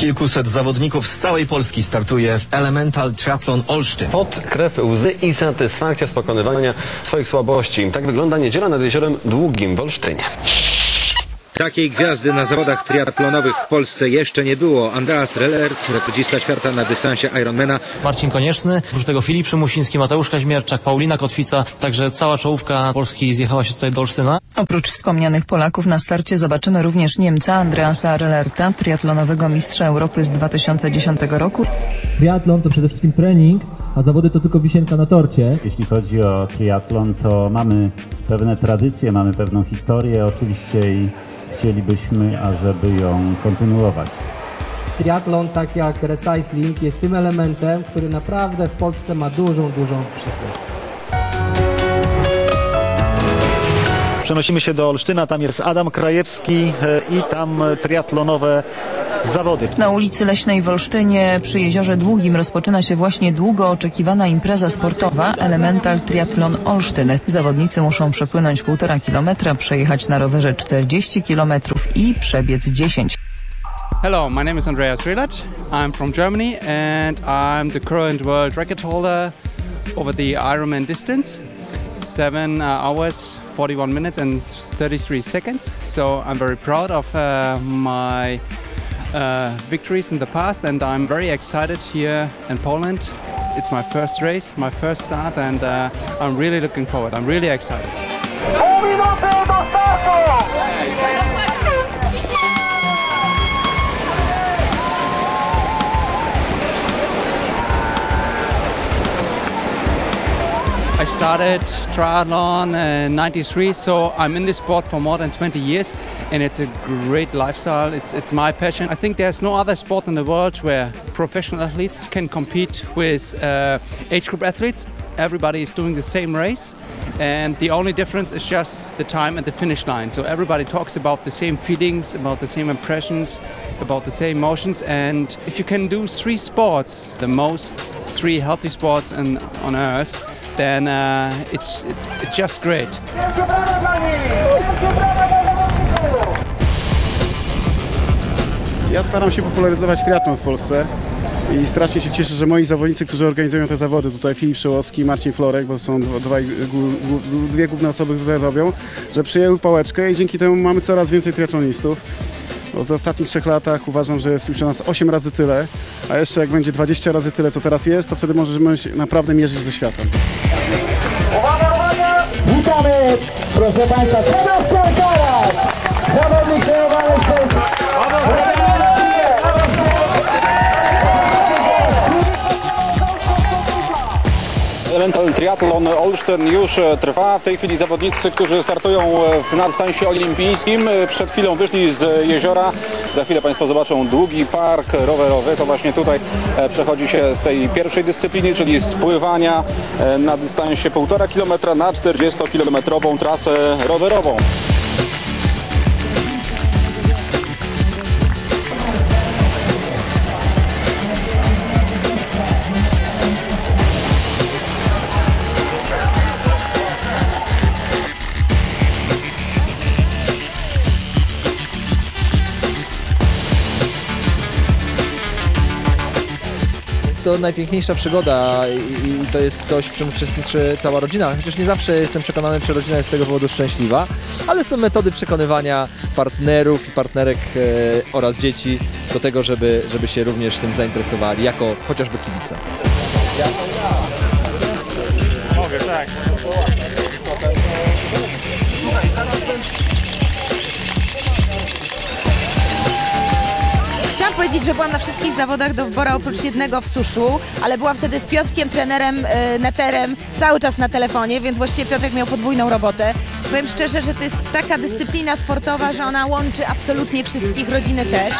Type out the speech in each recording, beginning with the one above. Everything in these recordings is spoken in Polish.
Kilkuset zawodników z całej Polski startuje w Elemental Triathlon Olsztyn. Pot, krew, łzy i satysfakcja z pokonywania swoich słabości. Tak wygląda niedziela nad jeziorem Długim w Olsztynie. Takiej gwiazdy na zawodach triatlonowych w Polsce jeszcze nie było. Andreas Rellert, rekordzista świata na dystansie Ironmana. Marcin Konieczny, oprócz tego Filip Przymusiński, Mateusz Kaźmierczak, Paulina Kotwica, także cała czołówka Polski zjechała się tutaj do Olsztyna. Oprócz wspomnianych Polaków na starcie zobaczymy również Niemca Andreasa Rellerta, triatlonowego mistrza Europy z 2010 roku. Triatlon to przede wszystkim trening, a zawody to tylko wisienka na torcie. Jeśli chodzi o triatlon, to mamy pewne tradycje, mamy pewną historię oczywiście i chcielibyśmy, ażeby ją kontynuować. Triatlon, tak jak recycling, jest tym elementem, który naprawdę w Polsce ma dużą, dużą przyszłość. Przenosimy się do Olsztyna, tam jest Adam Krajewski e, i tam triatlonowe zawody. Na ulicy Leśnej w Olsztynie przy Jeziorze Długim rozpoczyna się właśnie długo oczekiwana impreza sportowa Elemental Triathlon Olsztyn. Zawodnicy muszą przepłynąć półtora kilometra, przejechać na rowerze 40 kilometrów i przebiec 10. Hello, my name is Andreas Rielat. I'm from Germany and I'm the current world record holder over the Ironman distance. 7 hours, 41 minutes and 33 seconds. So I'm very proud of uh, my uh, victories in the past and I'm very excited here in Poland. It's my first race, my first start and uh, I'm really looking forward. I'm really excited. Started triathlon in 93, so I'm in this sport for more than 20 years and it's a great lifestyle. It's, it's my passion. I think there's no other sport in the world where professional athletes can compete with uh, age group athletes. Everybody is doing the same race and the only difference is just the time at the finish line. So everybody talks about the same feelings, about the same impressions, about the same emotions and if you can do three sports, the most three healthy sports in, on earth, then uh, it's, it's, it's just great. Ja staram się popularyzować triatlon w Polsce i strasznie się cieszę, że moi zawodnicy, którzy organizują te zawody, tutaj Filip Szyłowski i Marcin Florek, bo są dwaj, dwie główne osoby, które robią, że przyjęły pałeczkę i dzięki temu mamy coraz więcej triatlonistów. Bo w ostatnich trzech latach uważam, że jest już nas 8 razy tyle, a jeszcze jak będzie 20 razy tyle, co teraz jest, to wtedy możemy się naprawdę mierzyć ze światem. Uwaga, uwaga! Witamy, proszę Państwa, Sebastian Karas! Zawodnik Triathlon Olsztyn już trwa. W tej chwili zawodnicy, którzy startują na dystansie olimpijskim, przed chwilą wyszli z jeziora. Za chwilę Państwo zobaczą długi park rowerowy. To właśnie tutaj przechodzi się z tej pierwszej dyscypliny, czyli spływania na dystansie 1,5 km na 40-kilometrową trasę rowerową. To najpiękniejsza przygoda i to jest coś, w czym uczestniczy cała rodzina. Chociaż nie zawsze jestem przekonany, czy rodzina jest z tego powodu szczęśliwa, ale są metody przekonywania partnerów i partnerek e, oraz dzieci do tego, żeby, żeby się również tym zainteresowali, jako chociażby kibice. Mogę, tak. Powiedzieć, że byłam na wszystkich zawodach do wyboru oprócz jednego w suszu, ale byłam wtedy z Piotrkiem, trenerem, y, neterem, cały czas na telefonie, więc właściwie Piotrek miał podwójną robotę. Powiem szczerze, że to jest taka dyscyplina sportowa, że ona łączy absolutnie wszystkich, rodziny też.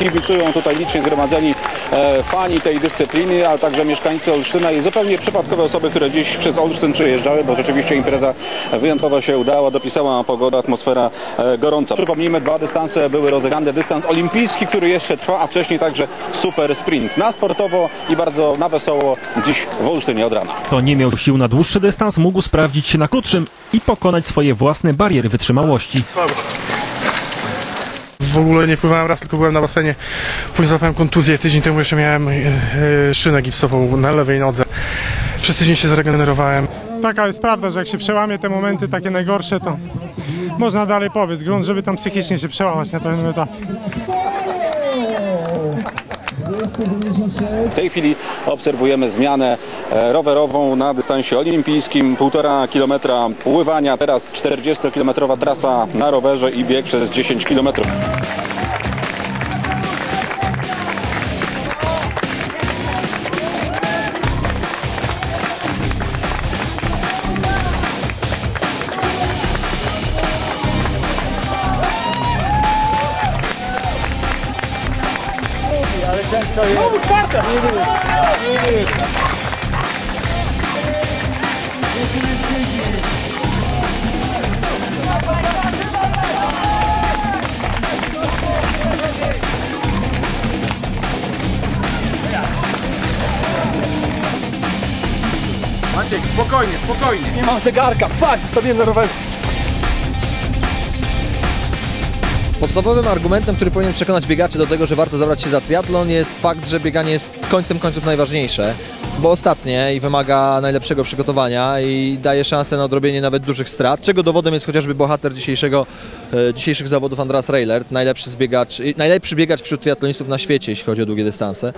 Kibicują tutaj licznie zgromadzeni e, fani tej dyscypliny, a także mieszkańcy Olsztyna i zupełnie przypadkowe osoby, które dziś przez Olsztyn przyjeżdżały, bo rzeczywiście impreza wyjątkowo się udała, dopisała pogoda, atmosfera e, gorąca. Przypomnijmy, dwa dystanse były rozegrane. Dystans olimpijski, który jeszcze trwa, a wcześniej także super sprint. Na sportowo i bardzo na wesoło dziś w Olsztynie od rana. Kto nie miał sił na dłuższy dystans, mógł sprawdzić się na krótszym i pokonać swoje własne bariery wytrzymałości. W ogóle nie pływałem raz, tylko byłem na basenie. Później złapałem kontuzję. Tydzień temu jeszcze miałem e, e, szynę gipsową na lewej nodze. Przez tydzień się zregenerowałem. Taka jest prawda, że jak się przełamie te momenty takie najgorsze, to można dalej pobiec. Grunt, żeby tam psychicznie się przełamać na pewnym etapie. W tej chwili obserwujemy zmianę e, rowerową na dystansie olimpijskim. Półtora kilometra pływania, teraz 40-kilometrowa trasa na rowerze i bieg przez 10 kilometrów. Spokojnie, spokojnie. Nie mam zegarka, fuck, zostawiłem na rowerze. Podstawowym argumentem, który powinien przekonać biegaczy do tego, że warto zabrać się za triatlon jest fakt, że bieganie jest końcem końców najważniejsze, bo ostatnie i wymaga najlepszego przygotowania i daje szansę na odrobienie nawet dużych strat, czego dowodem jest chociażby bohater dzisiejszego, e, dzisiejszych zawodów Andras Reilert, najlepszy, najlepszy biegacz wśród triatlonistów na świecie, jeśli chodzi o długie dystanse.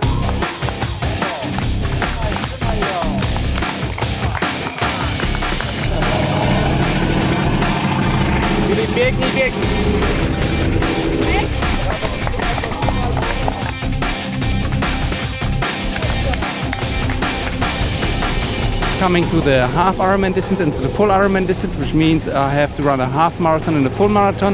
Coming to the half Ironman distance and to the full Ironman distance, which means I have to run a half marathon and a full marathon.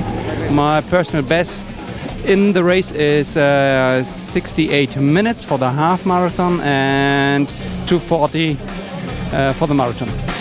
My personal best in the race is uh, 68 minutes for the half marathon and 240 uh, for the marathon.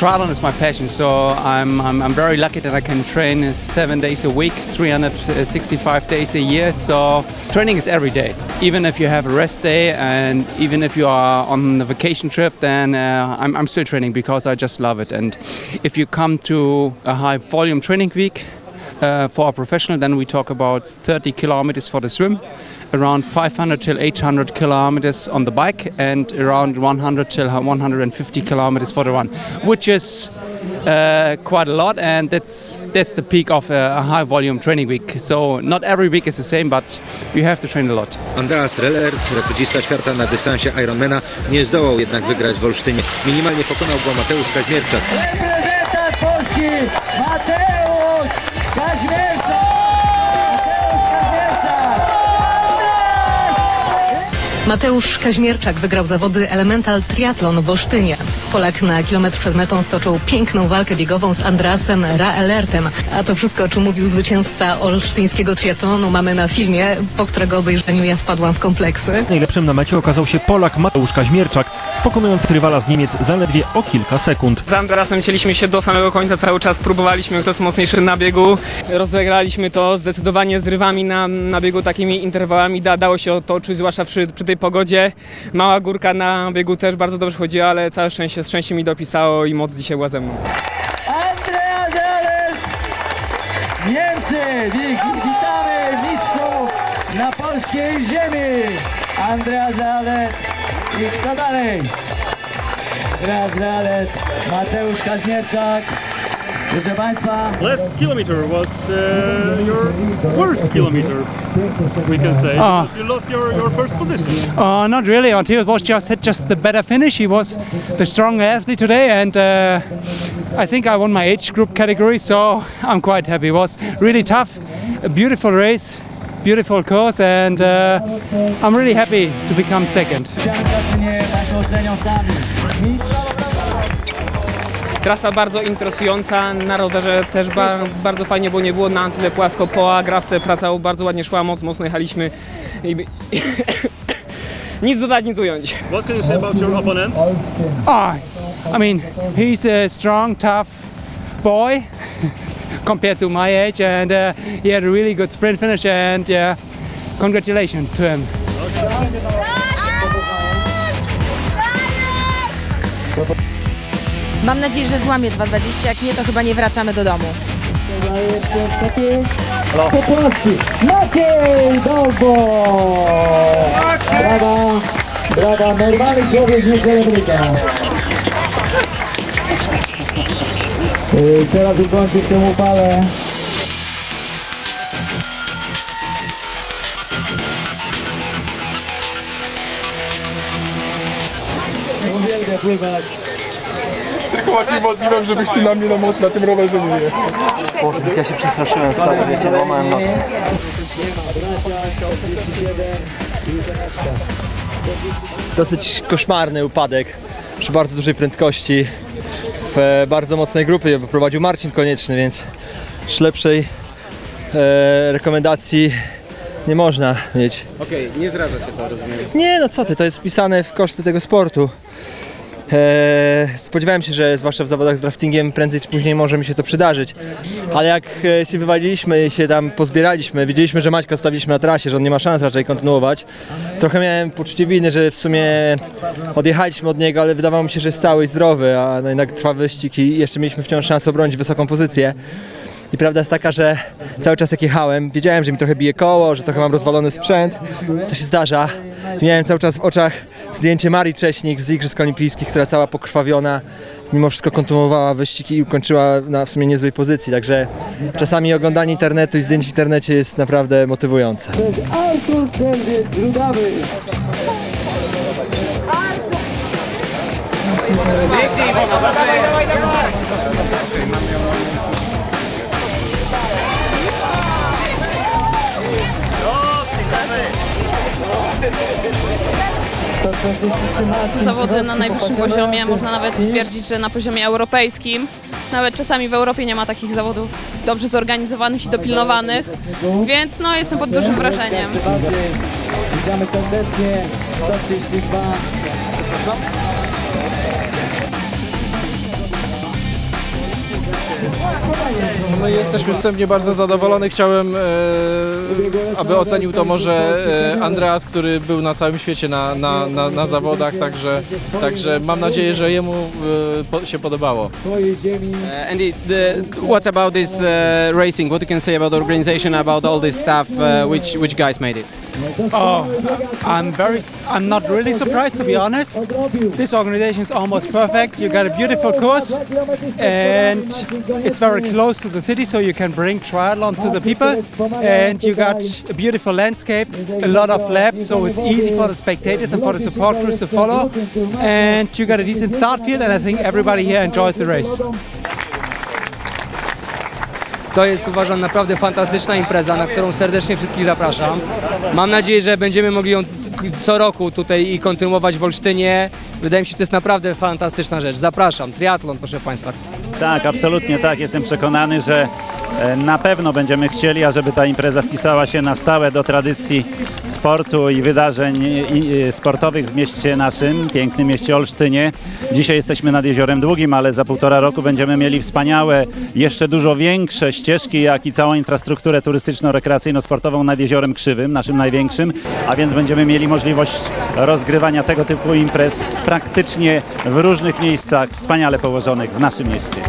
Triathlon is my passion, so I'm, I'm, I'm very lucky that I can train seven days a week, 365 days a year. So training is every day. Even if you have a rest day and even if you are on a vacation trip, then uh, I'm, I'm still training because I just love it. And if you come to a high volume training week uh, for a professional, then we talk about 30 kilometers for the swim, around 500 till 800 kilometers on the bike, and around 100 till 150 kilometers for the run, which is uh, quite a lot, and that's that's the peak of a, a high volume training week. So not every week is the same, but you have to train a lot. Andreas Rellert, rekordzista świata na dystansie Ironmana, nie zdołał jednak wygrać w Olsztynie. Minimalnie pokonał go Mateusz Kaźmierczak. Mateusz Kaźmierczak wygrał zawody Elemental Triathlon w Olsztynie. Polak na kilometr przed metą stoczył piękną walkę biegową z Andrasem Raelertem. A to wszystko, o czym mówił zwycięzca olsztyńskiego triatlonu, mamy na filmie, po którego obejrzeniu ja wpadłam w kompleksy. Najlepszym na mecie okazał się Polak Mateusz Kaźmierczak, pokonując rywala z Niemiec zaledwie o kilka sekund. Z Andrasem cieliśmy się do samego końca, cały czas próbowaliśmy, kto jest mocniejszy na biegu. Rozegraliśmy to zdecydowanie z rywami na, na biegu takimi interwałami, da, dało się to czuć, zwłaszcza przy, przy tej pogodzie. Mała górka na biegu też bardzo dobrze chodziła, ale całe szczęście, szczęście mi dopisało i moc dzisiaj była ze mną. Andrea Zalec! Niemcy! Wi- Witamy mistrzów na polskiej ziemi! Andrea Zalec i kto dalej? Andrea Zalec, Mateusz Kazmierczak. Proszę Państwa, Last kilometer was uh, your worst kilometer, we can say. Ah. You lost your, your first position. Uh, not really. Matthias was just had just the better finish. He was the stronger athlete today, and uh, I think I won my age group category, so I'm quite happy. It was really tough, a beautiful race, beautiful course, and uh, I'm really happy to become second. Trasa bardzo interesująca, na rowerze też ba bardzo fajnie, bo nie było na tyle płasko. Po agrawce praca bardzo ładnie szła, moc, mocno jechaliśmy. I, nic dodać, nic ująć. What can you say about your opponent? Ah, I mean, he's a strong, tough boy compared to my age, and uh, he had a really good sprint finish. And yeah, congratulations to him. Mam nadzieję, że złamie 2.20, jak nie, to chyba nie wracamy do domu. Popławki. Maciej Dolbo! Brawa, brawa, normalny człowiek, nie celebryta. Teraz ukończyć tę upalę. Uwielbiam pływać. Tylko Maciej modliłem, żebyś ty na mnie na, na tym rowerze nie jechał. Ja się przestraszyłem, stary, wiecie, złamałem nogę. Dosyć koszmarny upadek przy bardzo dużej prędkości w bardzo mocnej grupie, bo prowadził Marcin Konieczny, więc już lepszej e, rekomendacji nie można mieć. Okej, nie zraża cię to, rozumiem. Nie, no co ty, to jest wpisane w koszty tego sportu. Eee, spodziewałem się, że zwłaszcza w zawodach z draftingiem prędzej czy później może mi się to przydarzyć. Ale jak e, się wywaliliśmy i się tam pozbieraliśmy, widzieliśmy, że Maćka zostawiliśmy na trasie, że on nie ma szans raczej kontynuować. Trochę miałem poczucie winy, że w sumie odjechaliśmy od niego, ale wydawało mi się, że jest cały i zdrowy, a no jednak trwa wyścig i jeszcze mieliśmy wciąż szansę obronić wysoką pozycję. I prawda jest taka, że cały czas jak jechałem, wiedziałem, że mi trochę bije koło, że trochę mam rozwalony sprzęt. To się zdarza. Miałem cały czas w oczach zdjęcie Marii Cześnik z Igrzysk Olimpijskich, która cała pokrwawiona, mimo wszystko kontynuowała wyścig i ukończyła na w sumie niezłej pozycji. Także czasami oglądanie internetu i zdjęć w internecie jest naprawdę motywujące. Tu zawody na najwyższym poziomie, można nawet stwierdzić, że na poziomie europejskim. Nawet czasami w Europie nie ma takich zawodów dobrze zorganizowanych i dopilnowanych, więc no jestem pod dużym wrażeniem. Witamy serdecznie. 132. No i jesteśmy wstępnie bardzo zadowoleni. Chciałem, e, aby ocenił to może e, Andreas, który był na całym świecie na, na, na, na zawodach, także, także mam nadzieję, że jemu e, po, się podobało. Uh, Andy, the, what's about this uh, racing? What you can say about the organization, about all this stuff? Uh, which which guys made it? Oh, I'm very, I'm not really surprised to be honest. This organization is almost perfect. You got a beautiful course, and it's very close to the city, so you can bring triathlon to the people. And you got a beautiful landscape, a lot of laps, so it's easy for the spectators and for the support crews to follow. And you got a decent start field, and I think everybody here enjoyed the race. To jest uważam naprawdę fantastyczna impreza, na którą serdecznie wszystkich zapraszam. Mam nadzieję, że będziemy mogli ją co roku tutaj i kontynuować w Olsztynie. Wydaje mi się, że to jest naprawdę fantastyczna rzecz. Zapraszam. Triatlon, proszę Państwa. Tak, absolutnie tak. Jestem przekonany, że e, na pewno będziemy chcieli, ażeby ta impreza wpisała się na stałe do tradycji sportu i wydarzeń i sportowych w mieście naszym, pięknym mieście Olsztynie. Dzisiaj jesteśmy nad Jeziorem Długim, ale za półtora roku będziemy mieli wspaniałe, jeszcze dużo większe ścieżki, jak i całą infrastrukturę turystyczno-rekreacyjno-sportową nad Jeziorem Krzywym, naszym największym, a więc będziemy mieli możliwość rozgrywania tego typu imprez praktycznie w różnych miejscach wspaniale położonych w naszym mieście.